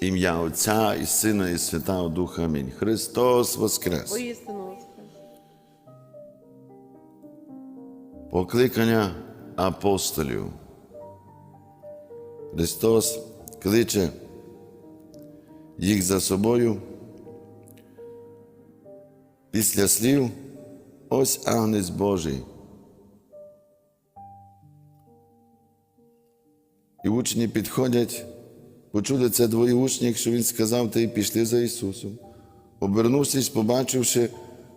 Ім'я Отця і Сина, і Святого Духа. Амінь. Христос Воскрес! Воістину воскрес. Покликання апостолів. Христос кличе їх за собою. Після слів ось Агнець Божий. І учні підходять, почули це двоє учнів, що він сказав, та й пішли за Ісусом. Обернувшись, побачивши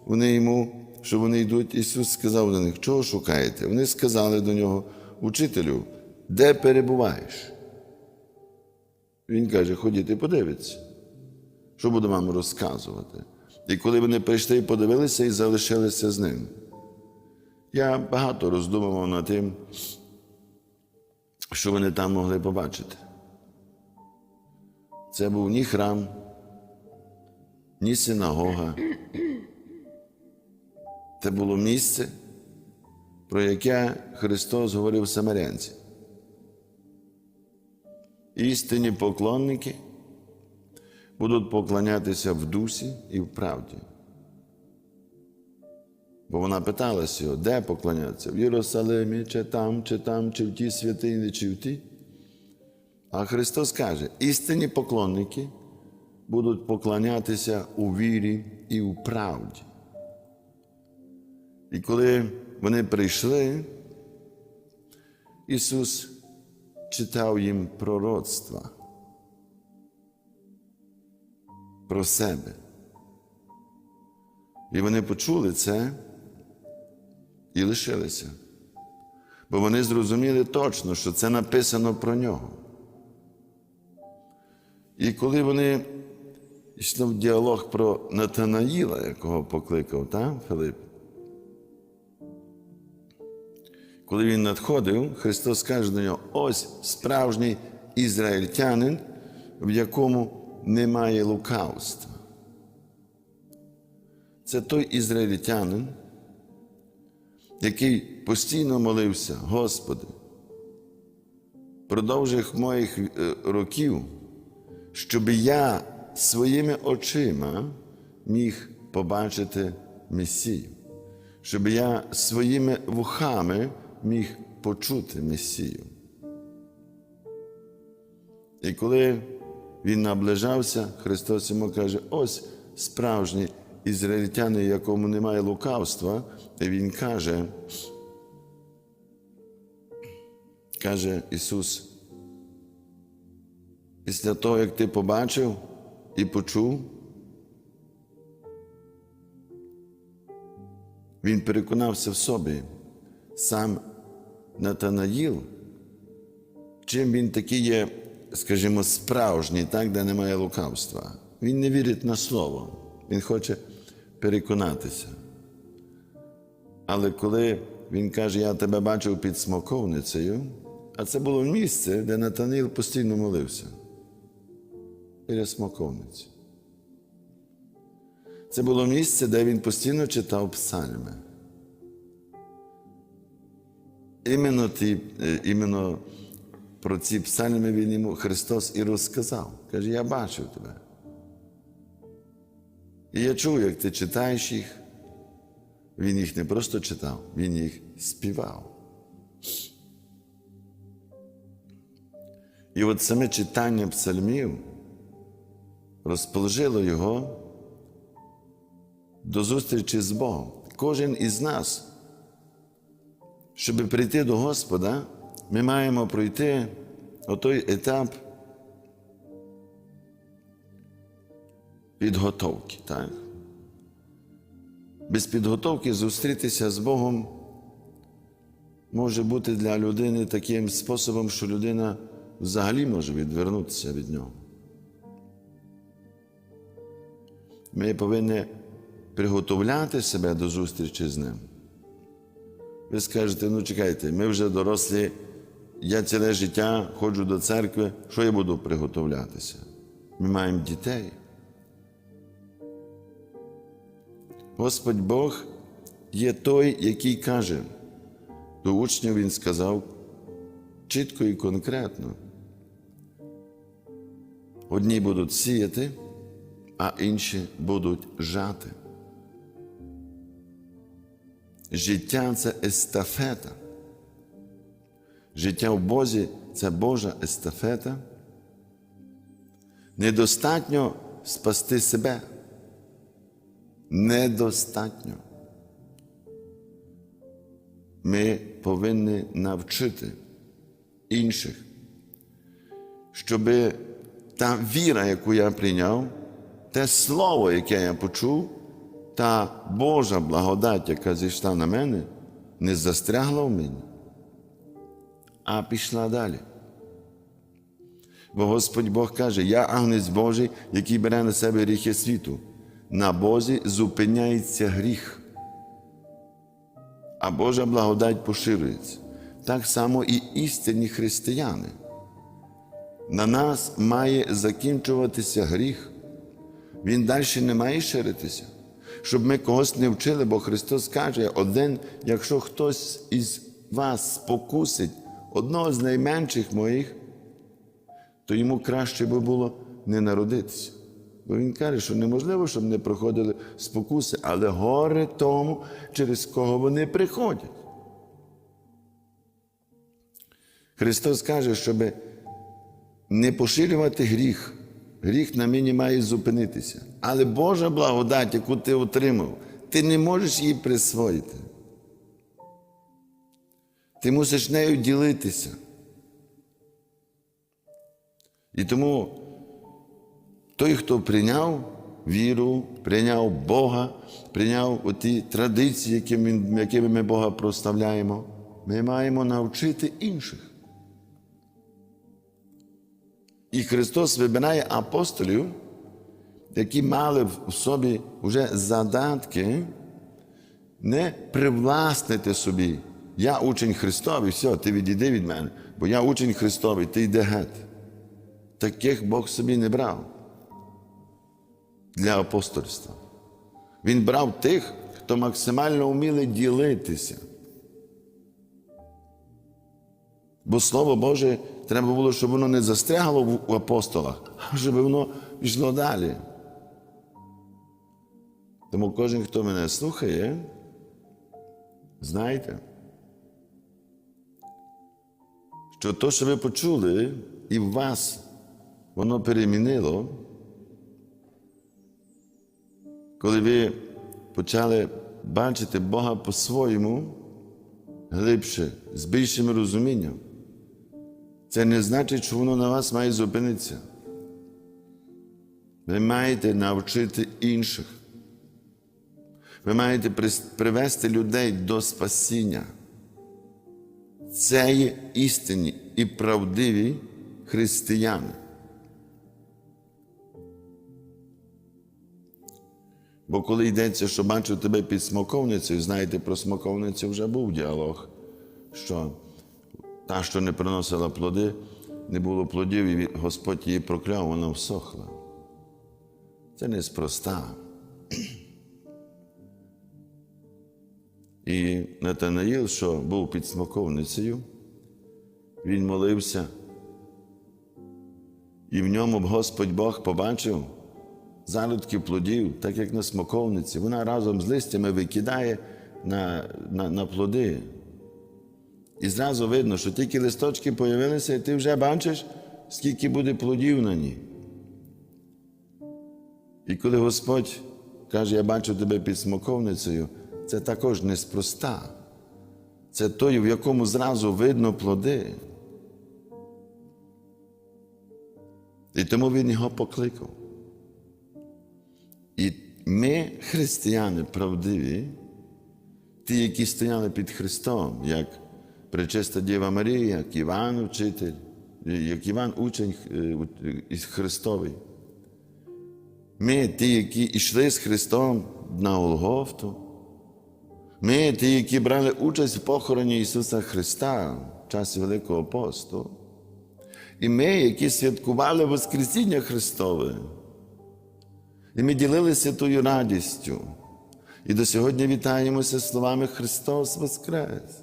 вони йому, що вони йдуть, Ісус сказав до них, чого шукаєте? Вони сказали до нього, учителю, де перебуваєш? Він каже, ходіть і подивіться, що буду вам розказувати. І коли вони прийшли і подивилися і залишилися з ним. Я багато роздумував над тим, що вони там могли побачити. Це був ні храм, ні синагога. Це було місце, про яке Христос говорив самарянці. Істинні поклонники будуть поклонятися в дусі і в правді. Бо вона питалася його, де поклонятися? В Єрусалимі, чи там, чи там, чи в тій святині, чи в тій. А Христос каже: істинні поклонники будуть поклонятися у вірі і у правді. І коли вони прийшли, Ісус читав їм пророцтва про себе. І вони почули це і лишилися. Бо вони зрозуміли точно, що це написано про нього. І коли вони йшли в діалог про Натанаїла, якого покликав та, Филип, коли він надходив, Христос каже до нього: ось справжній ізраїльтянин, в якому немає лукавства. Це той ізраїльтянин, який постійно молився, Господи, продовжих моїх е, років, щоб я своїми очима міг побачити Месію, щоб я своїми вухами міг почути Месію. І коли він наближався, Христос йому каже: ось справжній ізраїльтянин, якому немає лукавства, і Він каже, каже Ісус, після того, як ти побачив і почув, він переконався в собі, сам Натанаїл, чим він такий є, скажімо, справжній, так, де немає лукавства. Він не вірить на слово, він хоче переконатися. Але коли він каже, я тебе бачив під смоковницею, а це було місце, де Натаніл постійно молився. Біля смоковниці. Це було місце, де він постійно читав псальми. Іменно, ті, е, іменно про ці псальми він йому Христос і розказав. Каже, я бачив тебе. І я чув, як ти читаєш їх. Він їх не просто читав, він їх співав. І от саме читання псальмів розположило його до зустрічі з Богом. Кожен із нас, щоб прийти до Господа, ми маємо пройти отой етап підготовки. Так? Без підготовки зустрітися з Богом може бути для людини таким способом, що людина взагалі може відвернутися від нього. Ми повинні приготовляти себе до зустрічі з ним. Ви скажете, ну чекайте, ми вже дорослі, я ціле життя ходжу до церкви, що я буду приготовлятися? Ми маємо дітей. Господь Бог є той, який каже, до учнів Він сказав чітко і конкретно. Одні будуть сіяти, а інші будуть жати. Життя це естафета. Життя в Бозі це Божа естафета. Недостатньо спасти себе. Недостатньо. Ми повинні навчити інших, щоб та віра, яку я прийняв, те слово, яке я почув, та Божа благодать, яка зійшла на мене, не застрягла в мені, а пішла далі. Бо Господь Бог каже: Я агнець Божий, який бере на себе гріхи світу. На Бозі зупиняється гріх, а Божа благодать поширюється. Так само і істинні християни. На нас має закінчуватися гріх. Він далі не має ширитися. Щоб ми когось не вчили, бо Христос каже, один, якщо хтось із вас спокусить одного з найменших моїх, то йому краще би було не народитися. Бо він каже, що неможливо, щоб не проходили спокуси, але горе тому, через кого вони приходять. Христос каже, щоб не поширювати гріх. Гріх на мені має зупинитися. Але Божа благодать, яку ти отримав, ти не можеш її присвоїти. Ти мусиш нею ділитися. І тому той, хто прийняв віру, прийняв Бога, прийняв оті традиції, якими, ми Бога прославляємо, ми маємо навчити інших. І Христос вибирає апостолів, які мали в собі вже задатки не привласнити собі. Я учень Христовий, все, ти відійди від мене, бо я учень Христовий, ти йди геть. Таких Бог собі не брав для апостольства. Він брав тих, хто максимально вміли ділитися. Бо Слово Боже треба було, щоб воно не застрягало в апостолах, а щоб воно пішло далі. Тому кожен, хто мене слухає, знайте, що то, що ви почули, і в вас воно перемінило, коли ви почали бачити Бога по-своєму глибше, з більшим розумінням. Це не значить, що воно на вас має зупинитися. Ви маєте навчити інших. Ви маєте привести людей до спасіння. Це є істинні і правдиві християни. Бо коли йдеться, що бачу тебе під смоковницею, знаєте, про смоковницю вже був діалог, що та, що не приносила плоди, не було плодів, і Господь її прокляв, вона всохла. Це неспроста. І Натанаїл, що був під смоковницею, він молився, і в ньому Господь Бог побачив зародки плодів, так як на смоковниці. Вона разом з листями викидає на, на, на плоди. І зразу видно, що тільки листочки з'явилися, і ти вже бачиш, скільки буде плодів на ній. І коли Господь каже, я бачу тебе під смоковницею, це також неспроста. Це той, в якому зразу видно плоди. І тому він його покликав. І ми, християни правдиві, ті, які стояли під Христом, як Пречиста Діва Марія, як Іван Учитель, як Іван учень Христовий. Ми ті, які йшли з Христом на Голгофту. Ми ті, які брали участь в похороні Ісуса Христа в часі Великого посту. І ми, які святкували Воскресіння Христове. І ми ділилися тою радістю. І до сьогодні вітаємося словами Христос Воскрес.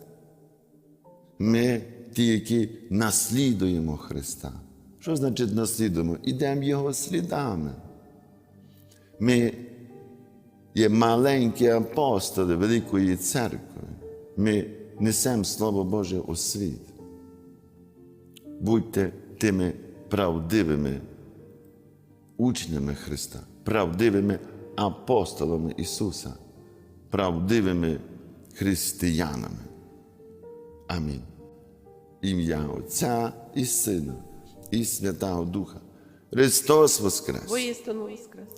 Ми ті, які наслідуємо Христа. Що значить наслідуємо? Ідемо його слідами. Ми є маленькі апостоли Великої церкви. Ми несемо Слово Боже у світ. Будьте тими правдивими учнями Христа, правдивими апостолами Ісуса, правдивими християнами. Амінь. Ім'я Отця і Сина, і Святого Духа. Христос Воскрес! Воістину воскрес.